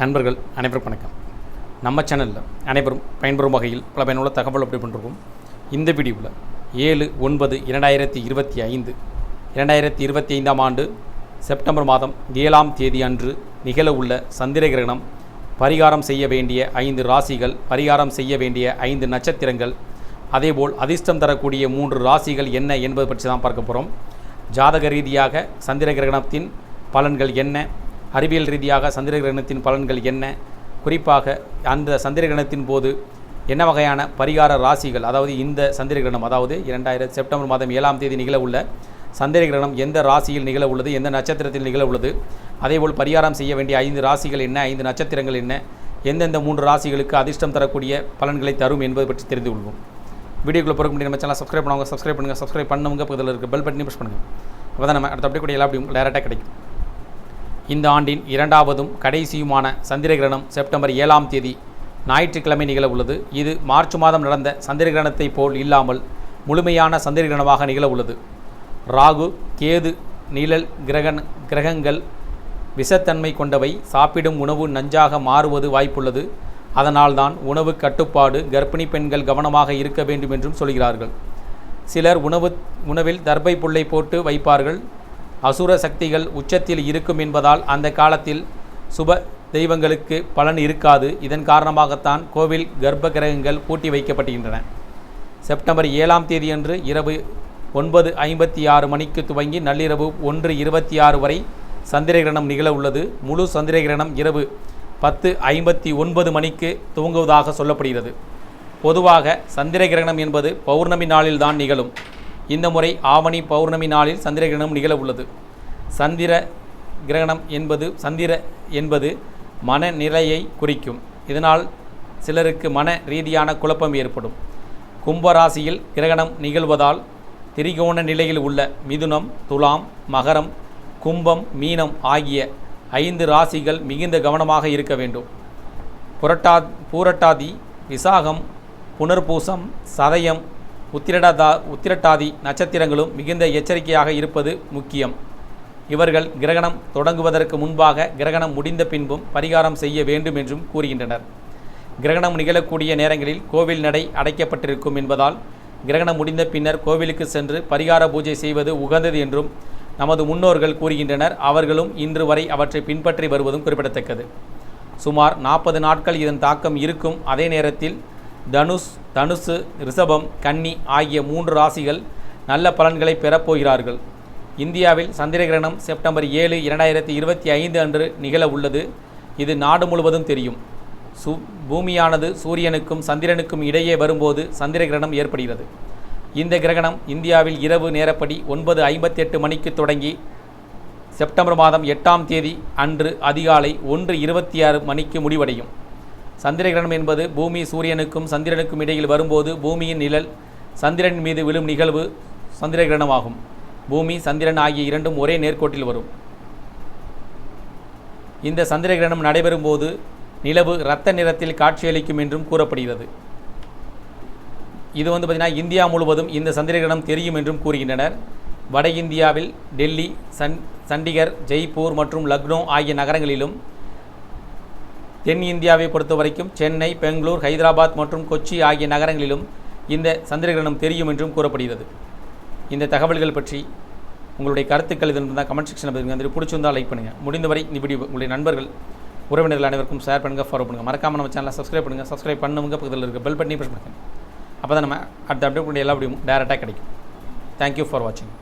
நண்பர்கள் அனைவருக்கும் வணக்கம். நம்ம சேனலில் அனைவரும் பயன்பெறும் வகையில் பல பயனுள்ள தகவல் அப்படி பண்ணிருக்கோம். இந்த வீடியோவில் ஏழு ஒன்பது இரண்டாயிரத்தி இருபத்தி ஐந்து இரண்டாயிரத்தி இருபத்தி ஐந்தாம் ஆண்டு செப்டம்பர் மாதம் ஏழாம் தேதி அன்று நிகழ உள்ள சந்திர கிரகணம் பரிகாரம் செய்ய வேண்டிய ஐந்து ராசிகள் பரிகாரம் செய்ய வேண்டிய ஐந்து நட்சத்திரங்கள் அதேபோல் அதிர்ஷ்டம் தரக்கூடிய மூன்று ராசிகள் என்ன என்பது பற்றி தான் பார்க்க போகிறோம் ஜாதக ரீதியாக சந்திர கிரகணத்தின் பலன்கள் என்ன அறிவியல் ரீதியாக சந்திர கிரகணத்தின் பலன்கள் என்ன? குறிப்பாக அந்த சந்திர கிரகணத்தின் போது என்ன வகையான பரிகார ராசிகள் அதாவது இந்த சந்திர கிரகணம் அதாவது இரண்டாயிரம் செப்டம்பர் மாதம் ஏழாம் தேதி நிகழ உள்ள சந்திர கிரகணம் எந்த ராசியில் நிகழ உள்ளது எந்த நட்சத்திரத்தில் நிகழ உள்ளது அதேபோல் பரிகாரம் செய்ய வேண்டிய ஐந்து ராசிகள் என்ன ஐந்து நட்சத்திரங்கள் என்ன எந்தெந்த மூன்று ராசிகளுக்கு அதிர்ஷ்டம் தரக்கூடிய பலன்களை தரும் என்பது பற்றி தெரிந்து கொள்வோம். வீடியோக்குள்ளே போகிற முடியும் நம்ம சேனல் சப்ஸ்கிரைப் பண்ணுவாங்க சப்ஸ்கிரைப் பண்ணுங்கள் சப்ஸ்கிரைப் பண்ணவங்க பக்கத்தில் இருக்க பெல் பட்டனையும் ப்ரெஸ் பண்ணுங்கள் அப்போ தான் நம்ம அடுத்த அப்படி கூட எல்லா அப்படியும் டேரெக்டாக கிடைக்கும். இந்த ஆண்டின் இரண்டாவதும் கடைசியுமான சந்திர கிரகணம் செப்டம்பர் ஏழாம் தேதி ஞாயிற்றுக்கிழமை நிகழ உள்ளது இது மார்ச் மாதம் நடந்த சந்திர கிரகணத்தைப் போல் இல்லாமல் முழுமையான சந்திர கிரகணமாக நிகழ உள்ளது ராகு கேது நிழல் கிரகண கிரகங்கள் விஷத்தன்மை கொண்டவை. சாப்பிடும் உணவு நஞ்சாக மாறுவது வாய்ப்புள்ளது. அதனால்தான் உணவு கட்டுப்பாடு கர்ப்பிணி பெண்கள் கவனமாக இருக்க வேண்டும் என்றும் சொல்கிறார்கள். சிலர் உணவு உணவில் தர்பை புல்லை போட்டு வைப்பார்கள். அசுர சக்திகள் உச்சத்தில் இருக்கும் என்பதால் அந்த காலத்தில் சுப தெய்வங்களுக்கு பலன் இருக்காது. இதன் காரணமாகத்தான் கோவில் கர்ப்ப கிரகங்கள் பூட்டி வைக்கப்படுகின்றன செப்டம்பர் ஏழாம் தேதியன்று இரவு ஒன்பது ஐம்பத்தி ஆறு மணிக்கு துவங்கி நள்ளிரவு ஒன்று இருபத்தி ஆறு வரை சந்திரகிரகணம் நிகழ உள்ளது. முழு சந்திரகிரகணம் இரவு பத்து ஐம்பத்தி ஒன்பது மணிக்கு துவங்குவதாக சொல்லப்படுகிறது. பொதுவாக சந்திர கிரகணம் என்பது பௌர்ணமி நாளில்தான் நிகழும். இந்த முறை ஆவணி பௌர்ணமி நாளில் சந்திர கிரகணம் நிகழ உள்ளது. சந்திர கிரகணம் என்பது சந்திர என்பது மனநிலையை குறிக்கும். இதனால் சிலருக்கு மன ரீதியான குழப்பம் ஏற்படும். கும்பராசியில் கிரகணம் நிகழ்வதால் திரிகோண நிலையில் உள்ள மிதுனம் துலாம் மகரம் கும்பம் மீனம் ஆகிய ஐந்து ராசிகள் மிகுந்த கவனமாக இருக்க வேண்டும். புரட்டா பூரட்டாதி விசாகம் புனர்பூசம் சதயம் உத்திரடா உத்திரட்டாதி நட்சத்திரங்களும் மிகுந்த எச்சரிக்கையாக இருப்பது முக்கியம். இவர்கள் கிரகணம் தொடங்குவதற்கு முன்பாக கிரகணம் முடிந்த பின்பும் பரிகாரம் செய்ய வேண்டும் என்றும் கூறுகின்றனர். கிரகணம் நிகழக்கூடிய நேரங்களில் கோவில் நடை அடைக்கப்பட்டிருக்கும் என்பதால் கிரகணம் முடிந்த பின்னர் கோவிலுக்கு சென்று பரிகார பூஜை செய்வது உகந்தது என்றும் நமது முன்னோர்கள் கூறுகின்றனர். அவர்களும் இன்று வரை அவற்றை பின்பற்றி வருவதும் குறிப்பிடத்தக்கது. சுமார் நாற்பது நாட்கள் இதன் தாக்கம் இருக்கும். அதே நேரத்தில் தனுஷ் தனுசு ரிஷபம் கன்னி ஆகிய மூன்று ராசிகள் நல்ல பலன்களை பெறப்போகிறார்கள் இந்தியாவில் சந்திர கிரகணம் செப்டம்பர் ஏழு இரண்டாயிரத்தி இருபத்தி ஐந்து அன்று நிகழ உள்ளது. இது நாடு முழுவதும் தெரியும். சு பூமியானது சூரியனுக்கும் சந்திரனுக்கும் இடையே வரும்போது சந்திர கிரகணம் ஏற்படுகிறது. இந்த கிரகணம் இந்தியாவில் இரவு நேரப்படி ஒன்பது ஐம்பத்தெட்டு மணிக்கு தொடங்கி செப்டம்பர் மாதம் எட்டாம் தேதி அன்று அதிகாலை ஒன்று இருபத்தி ஆறு மணிக்கு முடிவடையும். சந்திர கிரகணம் என்பது பூமி சூரியனுக்கும் சந்திரனுக்கும் இடையில் வரும்போது பூமியின் நிழல் சந்திரன் மீது விழும் நிகழ்வு சந்திர கிரகணமாகும் பூமி சந்திரன் ஆகிய இரண்டும் ஒரே நேர்கோட்டில் வரும். இந்த சந்திர கிரகணம் நடைபெறும் போது நிலவு இரத்த நிறத்தில் காட்சியளிக்கும் என்றும் கூறப்படுகிறது. இது வந்து பார்த்திங்கன்னா இந்தியா முழுவதும் இந்த சந்திர கிரகணம் தெரியும் என்றும் கூறுகின்றனர். வட இந்தியாவில் டெல்லி சன் சண்டிகர் ஜெய்ப்பூர் மற்றும் லக்னோ ஆகிய நகரங்களிலும் தென் இந்தியாவை பொறுத்த வரைக்கும் சென்னை பெங்களூர் ஹைதராபாத் மற்றும் கொச்சி ஆகிய நகரங்களிலும் இந்த சந்திரகிரகணம் தெரியும் என்றும் கூறப்படுகிறது. இந்த தகவல்கள் பற்றி உங்களுடைய கருத்துக்கள் இது இருந்தால் கமெண்ட் செக்ஷனில் பதிவுங்க பிடிச்சிருந்தால் லைக் பண்ணுங்கள் முடிந்தவரை இந்த வீடியோ உங்களுடைய நண்பர்கள் உறவினர்கள் அனைவருக்கும் ஷேர் பண்ணுங்கள் ஃபாலோ பண்ணுங்கள் மறக்காமல் நம்ம சேனலை சப்ஸ்கிரைப் பண்ணுங்கள் சப்ஸ்கிரைப் பண்ணுங்க பக்கத்தில் இருக்க பெல் பட்டனி ப்ரெஸ் பண்ணுங்கள் அப்போ தான் நம்ம அடுத்த அப்டேட் எல்லா வீடியோ டேரெக்டாக கிடைக்கும். தேங்க்யூ ஃபார் வாட்சிங்